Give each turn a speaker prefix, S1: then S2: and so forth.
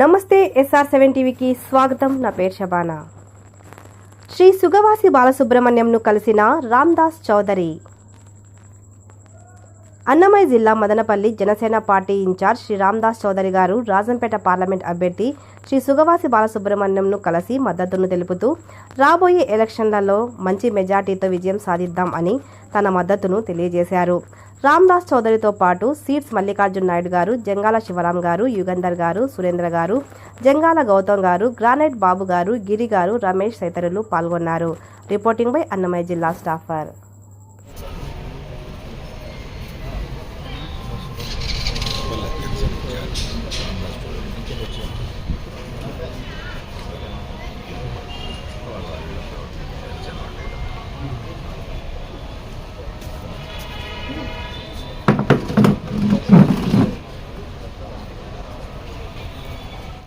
S1: నమస్తే SR seven టీవీకి స్వాగతం. నా పేరు షబానా శ్రీ సుగవాసి బాలసుబ్రహ్మణ్యంను కలిసిన రామ్దాస్ చౌదరి. అన్నమయ్య జిల్లా Madanapalle Janasena party in charge Shri Ramdas Chaudhary గారు రాజంపేట పార్లమెంట్ అభ్యర్థి శ్రీ సుగవాసి బాలసుబ్రహ్మణ్యంను కలిసి మద్దతును తెలుపుతూ రాబోయే ఎలక్షన్లలో మంచి మెజార్టీతో విజయం సాధిద్దాం అని తన మద్దతును తెలియజేశారు. రామ్దాస్ చౌదరితో పాటు సీట్స్ మల్లికార్జున్ నాయుడు గారు జంగాల శివరాం గారు యుగంధర్ గారు సురేంద్ర గారు జంగాల గౌతమ్ గారు గ్రానైట్ బాబు గారు గిరి గారు రమేష్ తదితరులు పాల్గొన్నారు. రిపోర్టింగ్ బై అన్నమయ్య జిల్లా స్టాఫర్.